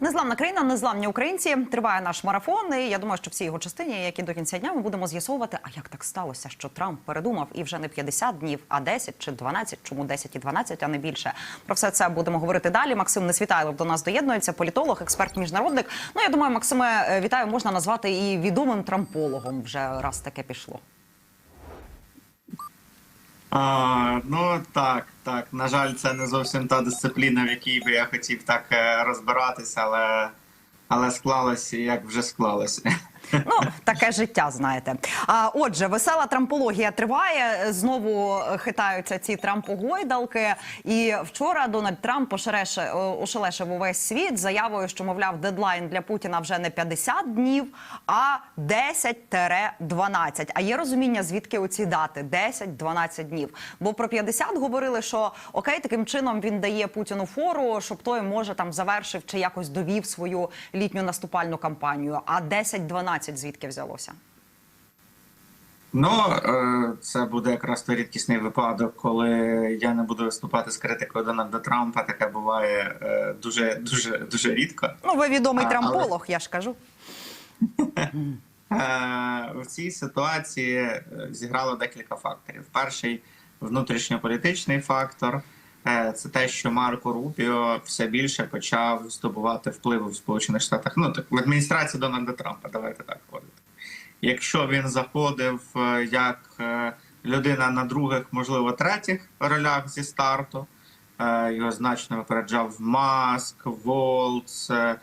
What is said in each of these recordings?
Незламна країна, незламні українці. Триває наш марафон. І я думаю, що всі його частині, які до кінця дня, ми будемо з'ясовувати, а як так сталося, що Трамп передумав і вже не 50 днів, а 10 чи 12, чому 10 і 12, а не більше. Про все це будемо говорити далі. Максим Несвітайлов до нас доєднується, політолог, експерт, міжнародник. Ну я думаю, Максиме, е, вітаю, можна назвати і відомим трампологом. Вже раз таке пішло. А, ну так, так. На жаль, це не зовсім та дисципліна, в якій би я хотів так е, розбиратися, але, але склалося, як вже склалося. Ну, таке життя, знаєте. А отже, весела трампологія триває. Знову хитаються ці трампогойдалки. І вчора Дональд Трамп ошелеше- ошелешив увесь світ заявою, що мовляв, дедлайн для Путіна вже не 50 днів, а 10-12. А є розуміння, звідки оці дати 10-12 днів. Бо про 50 говорили, що окей, таким чином він дає Путіну фору, щоб той може там завершив чи якось довів свою літню наступальну кампанію. А 10-12 звідки взялося? Ну, е, це буде якраз той рідкісний випадок, коли я не буду виступати з критикою Дональда Трампа. Таке буває е, дуже, дуже, дуже рідко. Ну, ви відомий А, трамполог, я ж кажу. Е, В цій ситуації зіграло декілька факторів. Перший внутрішньополітичний фактор це те, що Марко Рубіо все більше почав здобувати впливу в Сполучених Штатах. Ну так в адміністрації Дональда Трампа. Давайте так говорити. Якщо він заходив е, як е, людина на других, можливо, третіх ролях зі старту, е, його значно випереджав Маск, Волц. е,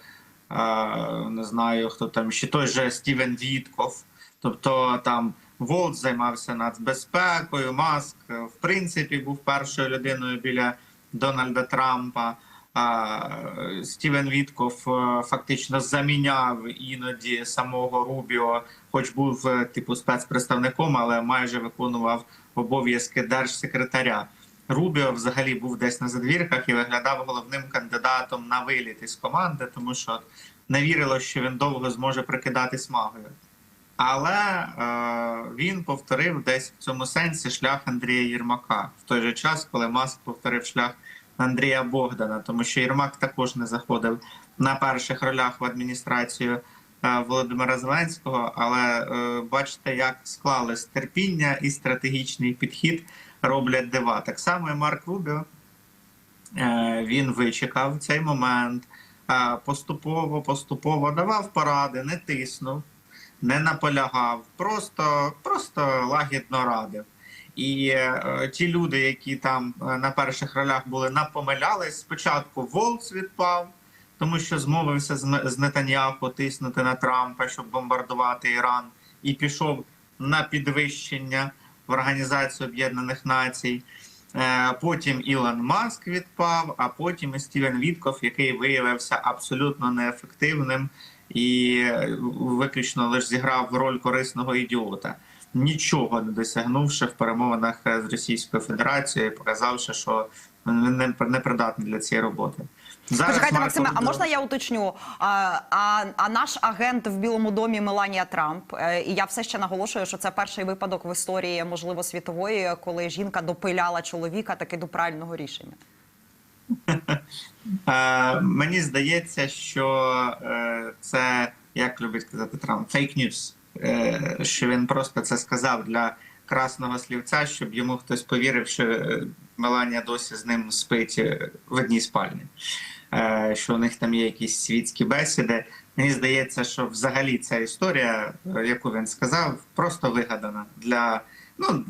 е, не знаю хто там ще той же Стівен Вітков. Тобто там Волт займався нацбезпекою, Маск е, в принципі був першою людиною біля Дональда Трампа. Стівен Вітков е, фактично заміняв іноді самого Рубіо, хоч був е, типу спецпредставником, але майже виконував обов'язки держсекретаря. Рубіо взагалі був десь на задвірках і виглядав головним кандидатом на виліт із команди, тому що не вірило, що він довго зможе прикидатись магою. Але е, він повторив десь в цьому сенсі шлях Андрія Єрмака в той же час, коли Маск повторив шлях Андрія Богдана, тому що Єрмак також не заходив на перших ролях в адміністрацію е, Володимира Зеленського. Але е, бачите, як склалось терпіння і стратегічний підхід роблять дива. Так само і Марк Рубіо. Він вичекав цей момент, поступово, поступово давав поради, не тиснув, не наполягав, просто, просто лагідно радив. І е, ті люди, які там е, на перших ролях були, напомилялись. Спочатку Волц відпав, тому що змовився з, з Нетаньяху тиснути на Трампа, щоб бомбардувати Іран, і пішов на підвищення в Організацію Об'єднаних Націй. Е, Потім Ілон Маск відпав, а потім і Стівен Вітков, який виявився абсолютно неефективним і виключно лише зіграв роль корисного ідіота, нічого не досягнувши в перемовинах е, з Російською Федерацією, показавши, що він не- придатний для цієї роботи. Зараз Почекайте, Максиме, а можна я уточню? А, а, а наш агент в Білому домі Меланія Трамп, е, і я все ще наголошую, що це перший випадок в історії, можливо, світової, коли жінка допиляла чоловіка таки до правильного рішення. Е, мені здається, що е, це, як любить казати Трамп, фейк ньюс. Що він просто це сказав для красного слівця, щоб йому хтось повірив, що е, Меланія досі з ним спить в одній спальні. Що у них там є якісь світські бесіди. Мені здається, що взагалі ця історія, яку він сказав, просто вигадана для, ну,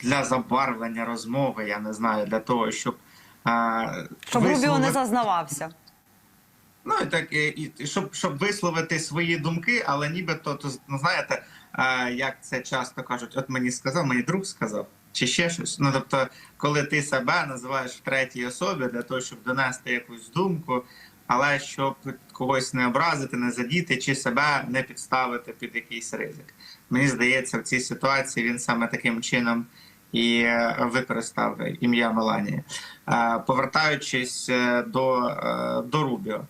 для забарвлення розмови, я не знаю, для того, щоб. Щоб Рубіо не зазнавався. Ну і так і, і щоб, щоб висловити свої думки, але нібито то ну, знаєте, е, як це часто кажуть, от мені сказав, мені друг сказав, чи ще щось. Ну тобто, коли ти себе називаєш в третій особі для того, щоб донести якусь думку, але щоб когось не образити, не задіти, чи себе не підставити під якийсь ризик. Мені здається, в цій ситуації він саме таким чином і використав ім'я Меланії. Е, Повертаючись е, до, е, до Рубіо.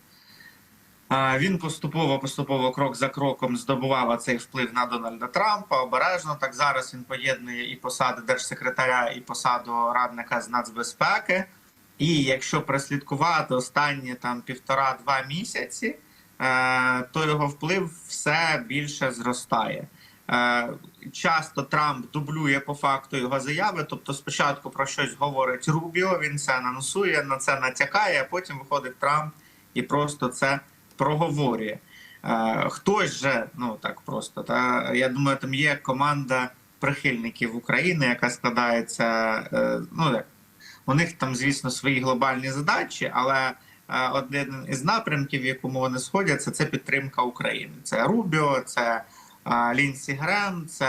Він поступово, поступово, крок за кроком здобував цей вплив на Дональда Трампа. Обережно так зараз він поєднує і посади держсекретаря, і посаду радника з нацбезпеки. І якщо прослідкувати останні там півтора-два місяці, е, то його вплив все більше зростає. Е, часто Трамп дублює по факту його заяви. Тобто, спочатку про щось говорить Рубіо, він це анонсує, на це натякає, а потім виходить Трамп і просто це проговорює. Е, Хтось же, ну так просто, та я думаю, там є команда прихильників України, яка складається. е, Ну як у них там, звісно, свої глобальні задачі, але один із напрямків, в якому вони сходяться, це підтримка України. Це Рубіо, це Лінсі Грем, це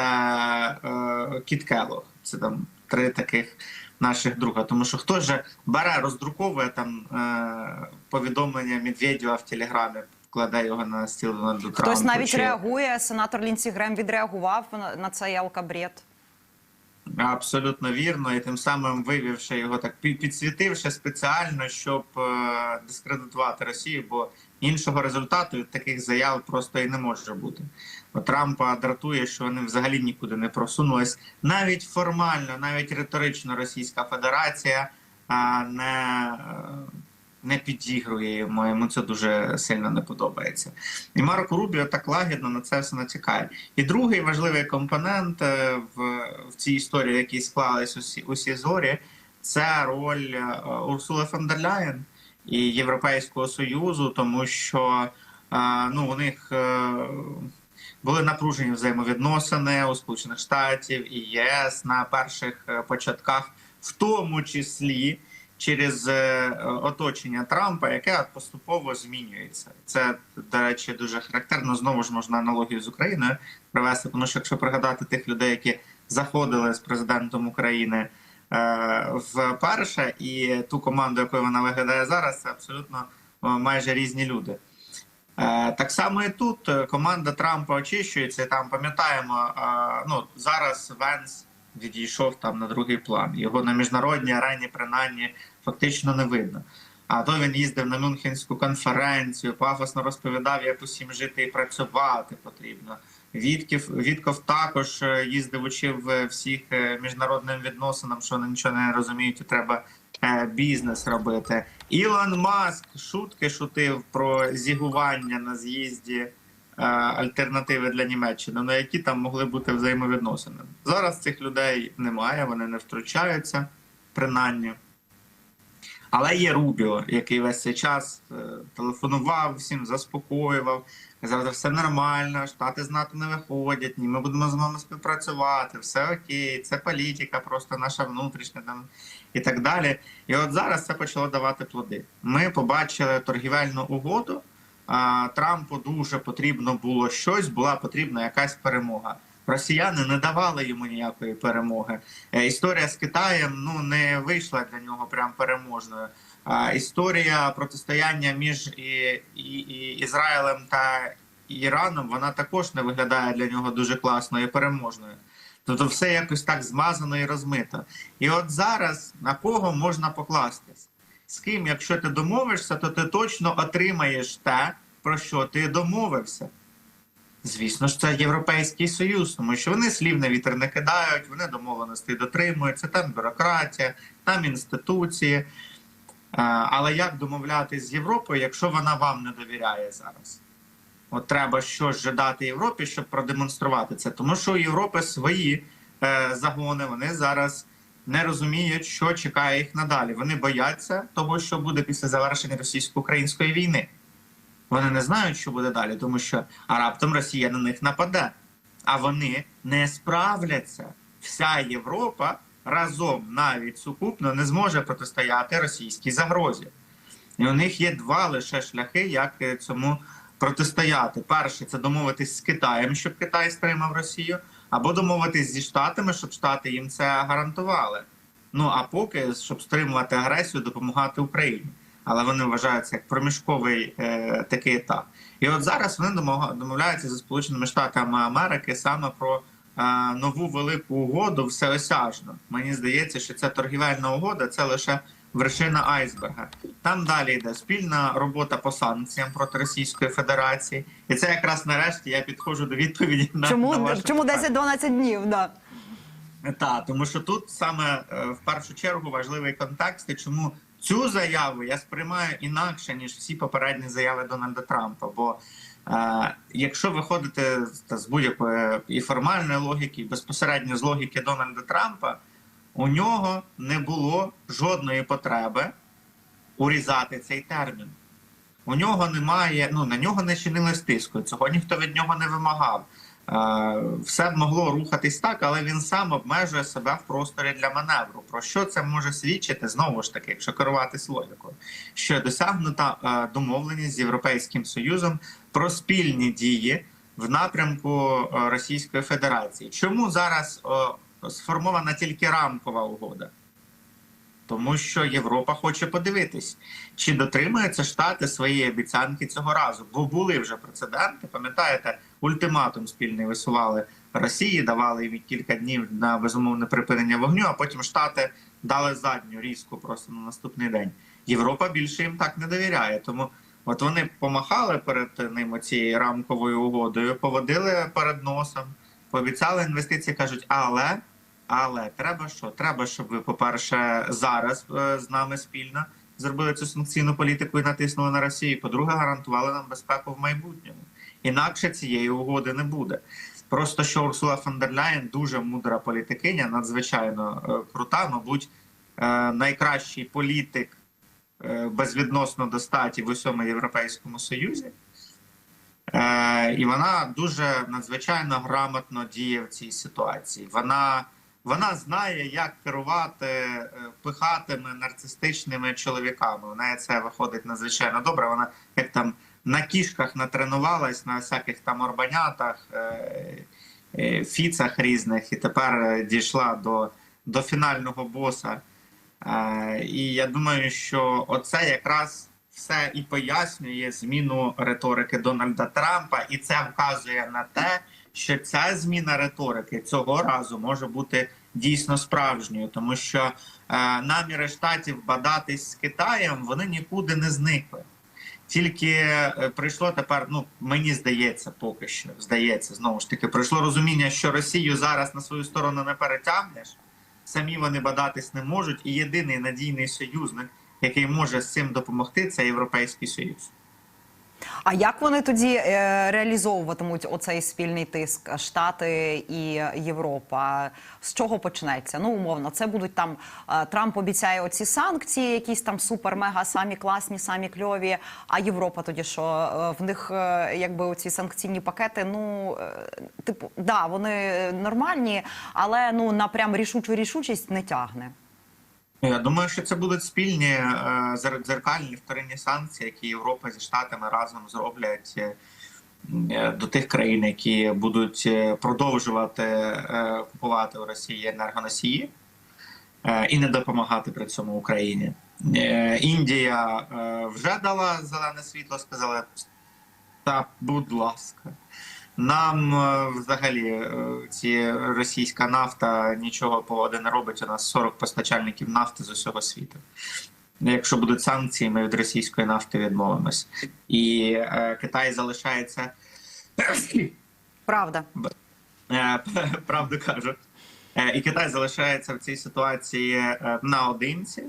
е, Кіт Келлог. Це там три таких наших друга. Тому що хто же бере, роздруковує там е, повідомлення Медведєва в Телеграмі, вкладає його на стіл Дональду Трампу. Хтось навіть чи- реагує. Сенатор Лінсі Грем відреагував на, цей алкабред. Абсолютно вірно, і тим самим вивівши його так підсвітивши спеціально, щоб е, дискредитувати Росію, бо іншого результату від таких заяв просто і не може бути. Бо Трампа дратує, що вони взагалі нікуди не просунулись. Навіть формально, навіть риторично Російська Федерація не, е, не підігрує йому. Йому це дуже сильно не подобається. І Марко Рубіо так лагідно на це все натякає. І другий важливий компонент е, в, в цій історії, якій склались усі, усі зорі, це роль е, Урсули фон дер Ляєн і Європейського Союзу, тому що е, ну, у них були напружені взаємовідносини у Сполучених Штатів і ЄС на перших початках, в тому числі через е, оточення Трампа, яке поступово змінюється. Це, до речі, дуже характерно. Знову ж можна аналогію з Україною привести, тому що якщо пригадати тих людей, які заходили з президентом України е, вперше, і ту команду, якою вона виглядає зараз, це абсолютно е, майже різні люди. Так само і тут команда Трампа очищується. Там пам'ятаємо, ну зараз Венс відійшов там на другий план. Його на міжнародній арені принаймні фактично не видно. А то він їздив на Мюнхенську конференцію, пафосно розповідав, як усім жити і працювати потрібно. Вітків Вітков також е, їздив, учив е, всіх е, міжнародним відносинам, що вони нічого не розуміють, і треба бізнес робити. Ілон Маск шутки шутив про зігування на з'їзді альтернативи для Німеччини, на які там могли бути взаємовідносини. Зараз цих людей немає, вони не втручаються, принаймні. Але є Рубіо, який весь цей час е, телефонував всім, заспокоював, казав, все нормально, штати з НАТО не виходять, ні, ми будемо з вами співпрацювати, все окей, це політика, просто наша внутрішня там і так далі. І от зараз це почало давати плоди. Ми побачили торгівельну угоду. Трампу дуже потрібно було щось, була потрібна якась перемога. Росіяни не давали йому ніякої перемоги. Е, Історія з Китаєм ну не вийшла для нього прям переможною. Історія протистояння між і, і, і Ізраїлем та Іраном вона також не виглядає для нього дуже класною і переможною. Тобто все якось так змазано і розмито. І от зараз на кого можна покластись? З ким, якщо ти домовишся, то ти точно отримаєш те, про що ти домовився. Звісно ж, це Європейський Союз, тому що вони слів на вітер не кидають, вони домовленостей дотримуються, там бюрократія, там інституції. Е, Але як домовлятися з Європою, якщо вона вам не довіряє зараз? От треба щось же дати Європі, щоб продемонструвати це. Тому що у Європи свої е, загони, вони зараз не розуміють, що чекає їх надалі. Вони бояться того, що буде після завершення російсько-української війни. Вони не знають, що буде далі, тому що а раптом Росія на них нападе. А вони не справляться. Вся Європа разом навіть сукупно не зможе протистояти російській загрозі. І у них є два лише шляхи, як е, цьому протистояти. Перше це домовитись з Китаєм, щоб Китай стримав Росію, або домовитись зі Штатами, щоб Штати їм це гарантували. Ну а поки щоб стримувати агресію, допомагати Україні. Але вони вважаються як проміжковий е, такий етап. І от зараз вони домовляються зі Сполученими Штатами Америки саме про е, нову велику угоду всеосяжно. Мені здається, що ця торгівельна угода це лише вершина айсберга. Там далі йде спільна робота по санкціям проти Російської Федерації, і це якраз нарешті я підходжу до відповіді на на Чому, ваше чому 10-12 днів? Да. Так, тому що тут саме е, в першу чергу важливий контекст, і чому цю заяву я сприймаю інакше ніж всі попередні заяви Дональда Трампа. Бо е, якщо виходити з- з будь-якої і формальної логіки, і безпосередньо з логіки Дональда Трампа, у нього не було жодної потреби урізати цей термін. У нього немає, ну на нього не чинилось тиску. Цього ніхто від нього не вимагав. Е, все могло рухатись так, але він сам обмежує себе в просторі для маневру. Про що це може свідчити? Знову ж таки, якщо керуватись логікою, що досягнута е, домовленість з Європейським Союзом про спільні дії в напрямку е, Російської Федерації. Чому зараз сформована тільки рамкова угода? Тому що Європа хоче подивитись, чи дотримуються штати своєї обіцянки цього разу. Бо були вже прецеденти. Пам'ятаєте, ультиматум спільний висували Росії, давали їм кілька днів на безумовне припинення вогню, а потім штати дали задню різку просто на наступний день. Європа більше їм так не довіряє. Тому от вони помахали перед ним цією рамковою угодою, поводили перед носом, пообіцяли інвестиції, кажуть, але. Але треба що? Треба, щоб ви, по-перше, зараз е, з нами спільно зробили цю санкційну політику і натиснули на Росію. По-друге, гарантували нам безпеку в майбутньому. Інакше цієї угоди не буде. Просто що Урсула фон дер Ляєн дуже мудра політикиня, надзвичайно е, крута, мабуть, е, найкращий політик безвідносно до статі в усьому Європейському Союзі. Е, і вона дуже надзвичайно грамотно діє в цій ситуації. Вона, вона знає, як керувати е, пихатими нарцистичними чоловіками. Неї це виходить надзвичайно добре. Вона як там на кішках натренувалась, на всяких там орбанятах, е, фіцах різних, і тепер дійшла до, до фінального боса. І я думаю, що оце якраз все і пояснює зміну риторики Дональда Трампа, і це вказує на те, що ця зміна риторики цього разу може бути дійсно справжньою, тому що е, наміри штатів бадатись з Китаєм вони нікуди не зникли. Тільки е, прийшло тепер, ну мені здається, поки що здається, знову ж таки, прийшло розуміння, що Росію зараз на свою сторону не перетягнеш. Самі вони бадатись не можуть, і єдиний надійний союзник, який може з цим допомогти, це Європейський Союз. А як вони тоді е, реалізовуватимуть оцей спільний тиск Штати і Європа? З чого почнеться? Ну умовно, це будуть там е, Трамп обіцяє оці санкції, якісь там супер, мега, самі класні, самі кльові. А Європа тоді що Е, в них е, якби оці санкційні пакети? Ну е, типу, да, вони нормальні, але ну на прям рішучу рішучість не тягне. Я думаю, що це будуть спільні е, дзеркальні вторинні санкції, які Європа зі Штатами разом зроблять е, е, до тих країн, які будуть продовжувати купувати у Росії енергоносії і не допомагати при цьому Україні. Індія вже дала зелене світло, сказала та, будь ласка. Нам е, взагалі е, ці російська нафта нічого погоди не робить. У нас 40 постачальників нафти з усього світу. Якщо будуть санкції, ми від російської нафти відмовимось. І е, Китай залишається Правда. Е, правду кажу. Е, І Китай залишається в цій ситуації наодинці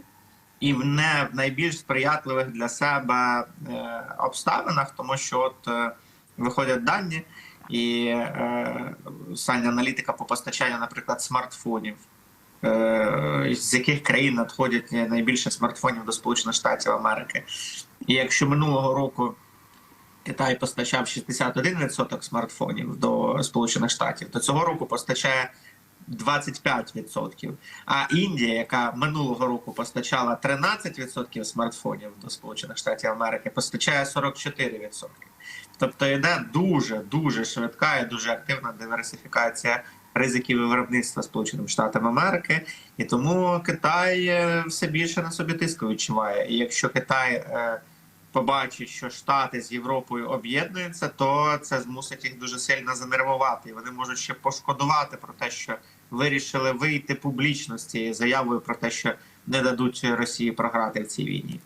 і в не в найбільш сприятливих для себе е, обставинах, тому що от е, виходять дані, і е, остання аналітика по постачанню, наприклад, смартфонів. е, З яких країн надходять найбільше смартфонів до Сполучених Штатів Америки, і якщо минулого року Китай постачав 61% смартфонів до Сполучених Штатів, то цього року постачає 25%. А Індія, яка минулого року постачала 13% смартфонів до Сполучених Штатів Америки, постачає 44%. Тобто йде дуже дуже швидка і дуже активна диверсифікація ризиків виробництва Сполученим Штатам Америки, і тому Китай е, все більше на собі тиску відчуває. І якщо Китай е, побачить, що Штати з Європою об'єднуються, то це змусить їх дуже сильно занервувати. І вони можуть ще пошкодувати про те, що вирішили вийти публічно з цією заявою про те, що не дадуть Росії програти в цій війні.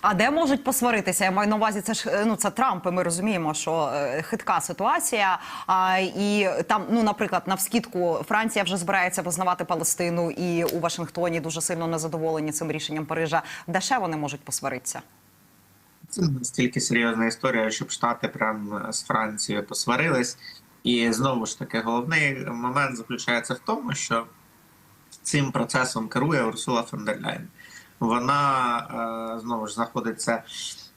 А де можуть посваритися? Я маю на увазі, це ж е, ну це Трамп. і Ми розуміємо, що е, хитка ситуація. А і там, ну наприклад, навскідку Франція вже збирається визнавати Палестину, і у Вашингтоні дуже сильно незадоволені цим рішенням Парижа. Де ще вони можуть посваритися? Це настільки серйозна історія, щоб штати прям з Францією посварились. І знову ж таки, головний момент заключається в тому, що цим процесом керує Урсула фон дер Ляйн. Вона е, знову ж знаходиться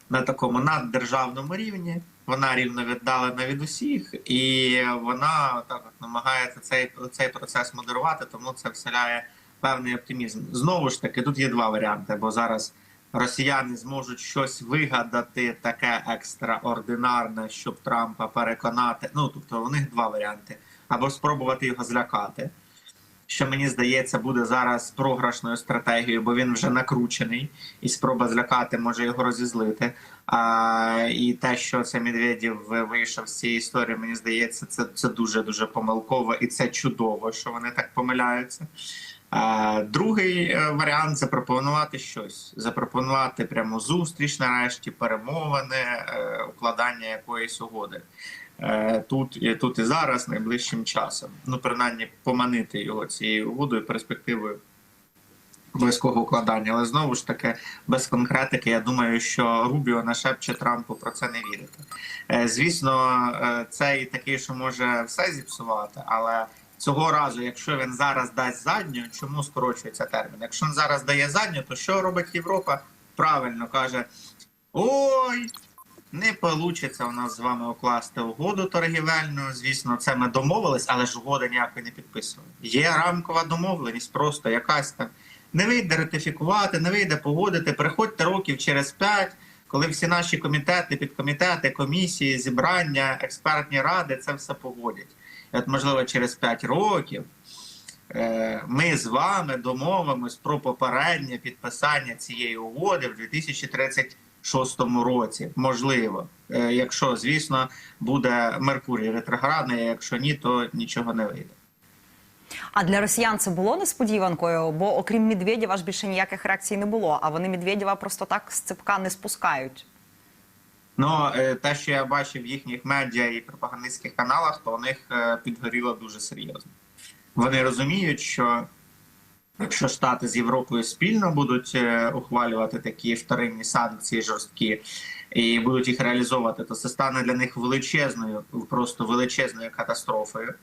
на такому наддержавному рівні. Вона рівно віддалена від усіх, і вона так намагається цей, цей процес модерувати, тому це вселяє певний оптимізм. Знову ж таки, тут є два варіанти, бо зараз росіяни зможуть щось вигадати таке екстраординарне, щоб Трампа переконати. Ну тобто, у них два варіанти: або спробувати його злякати. Що мені здається, буде зараз програшною стратегією, бо він вже накручений, і спроба злякати може його розізлити. А, і те, що це Медведєв вийшов з цієї історії, мені здається, це, це дуже дуже помилково, і це чудово, що вони так помиляються. А, другий е, варіант запропонувати щось, запропонувати прямо зустріч, нарешті, перемовини, е, укладання якоїсь угоди. Е, Тут і тут і зараз, найближчим часом. Ну, принаймні, поманити його цією угодою, перспективою близького укладання. Але знову ж таки, без конкретики, я думаю, що Рубіо нашепче Трампу про це не вірити. Е, Звісно, е, це і такий, що може все зіпсувати, але. Цього разу, якщо він зараз дасть задню, чому скорочується термін? Якщо він зараз дає задню, то що робить Європа? Правильно каже: ой, не вийде у нас з вами укласти угоду торгівельну. Звісно, це ми домовились, але ж угода ніякої не підписували. Є рамкова домовленість, просто якась там. Не вийде ратифікувати, не вийде погодити. Приходьте років через п'ять, коли всі наші комітети, підкомітети, комісії, зібрання, експертні ради це все погодять. І от, можливо, через 5 років е, ми з вами домовимось про попереднє підписання цієї угоди в 2036 році. Можливо, Е, якщо, звісно, буде Меркурій ретроградний, а якщо ні, то нічого не вийде. А для росіян це було несподіванкою, бо окрім Медведєва ж більше ніяких реакцій не було. А вони Медведєва просто так з цепка не спускають. Ну, е, те, що я бачив в їхніх медіа і пропагандистських каналах, то у них е, підгоріло дуже серйозно. Вони розуміють, що якщо Штати з Європою спільно будуть е, ухвалювати такі вторинні санкції жорсткі і будуть їх реалізовувати, то це стане для них величезною, просто величезною катастрофою.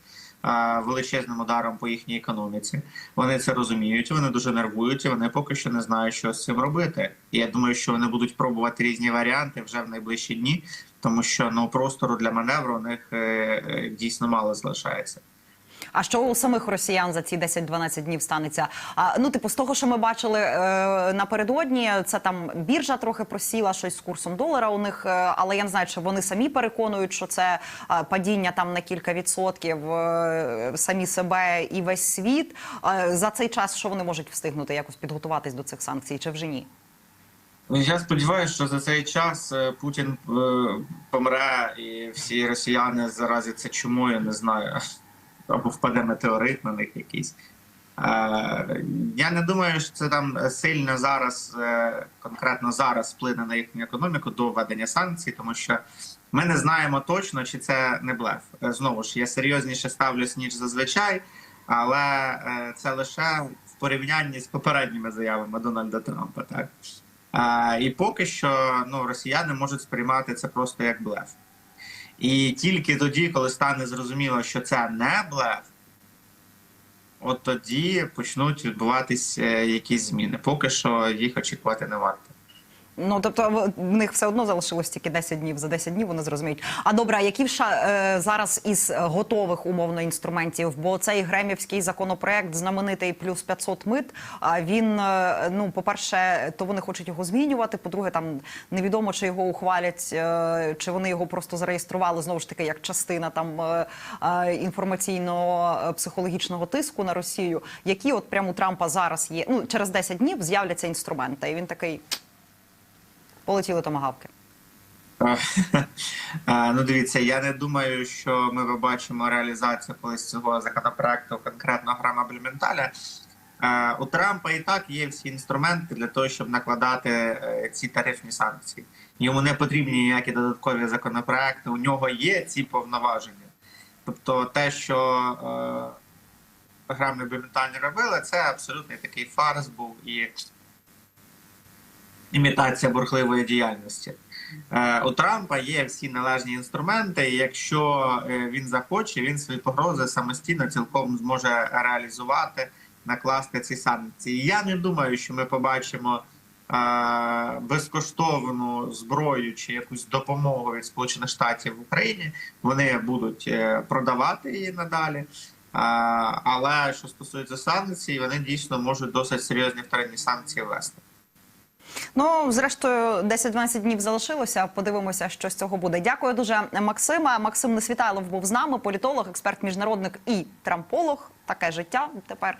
Величезним ударом по їхній економіці. Вони це розуміють, вони дуже нервують, і вони поки що не знають, що з цим робити. Я думаю, що вони будуть пробувати різні варіанти вже в найближчі дні, тому що ну простору для маневру у них е, е, дійсно мало залишається. А що у самих росіян за ці 10-12 днів станеться? А, ну, типу, з того, що ми бачили е, напередодні, це там біржа трохи просіла щось з курсом долара у них, е, але я не знаю, чи вони самі переконують, що це е, падіння там на кілька відсотків е, самі себе і весь світ. Е, за цей час що вони можуть встигнути якось підготуватись до цих санкцій, чи вже ні? Я сподіваюся, що за цей час е, Путін е, помре і всі росіяни заразяться чумою, не знаю, або впаде метеорит на них якийсь. Е, Я не думаю, що це там сильно зараз, е, конкретно зараз, вплине на їхню економіку до введення санкцій, тому що ми не знаємо точно, чи це не блеф. Е, Знову ж я серйозніше ставлюсь ніж зазвичай, але це лише в порівнянні з попередніми заявами Дональда Трампа. Так і поки що ну, росіяни можуть сприймати це просто як блеф. І тільки тоді, коли стане зрозуміло, що це не блеф, от тоді почнуть відбуватись е, якісь зміни. Поки що їх очікувати не варто. Ну тобто в- них все одно залишилось тільки 10 днів. За 10 днів вони зрозуміють. А добре, а які ша е, зараз із е, готових умовно інструментів? Бо цей гремівський законопроект знаменитий плюс 500 мит. А він е, ну, по-перше, то вони хочуть його змінювати. По-друге, там невідомо чи його ухвалять, е, чи вони його просто зареєстрували знову ж таки як частина там е, е, інформаційного е, психологічного тиску на Росію. Які от прямо у Трампа зараз є? Ну через 10 днів з'являться інструменти, і він такий. Полетіли томагавки. Ну, дивіться, я не думаю, що ми побачимо реалізацію колись цього законопроекту конкретно грама Блюменталя. У Трампа і так є всі інструменти для того, щоб накладати е, ці тарифні санкції. Йому не потрібні ніякі додаткові законопроекти. У нього є ці повноваження. Тобто, те, що е, програмні бюлетені робили, це абсолютний такий фарс був і імітація бурхливої діяльності. Е, у Трампа є всі належні інструменти. і Якщо е, він захоче, він свої погрози самостійно цілком зможе реалізувати, накласти ці санкції. Я не думаю, що ми побачимо е, безкоштовну зброю чи якусь допомогу від Сполучених Штатів в Україні. Вони будуть продавати її надалі. Але що стосується санкцій, вони дійсно можуть досить серйозні вторинні санкції ввести. Ну, зрештою, 10-12 днів залишилося. Подивимося, що з цього буде. Дякую дуже, Максима. Максим Несвітайлов був з нами, політолог, експерт, міжнародник і трамполог. Таке життя тепер.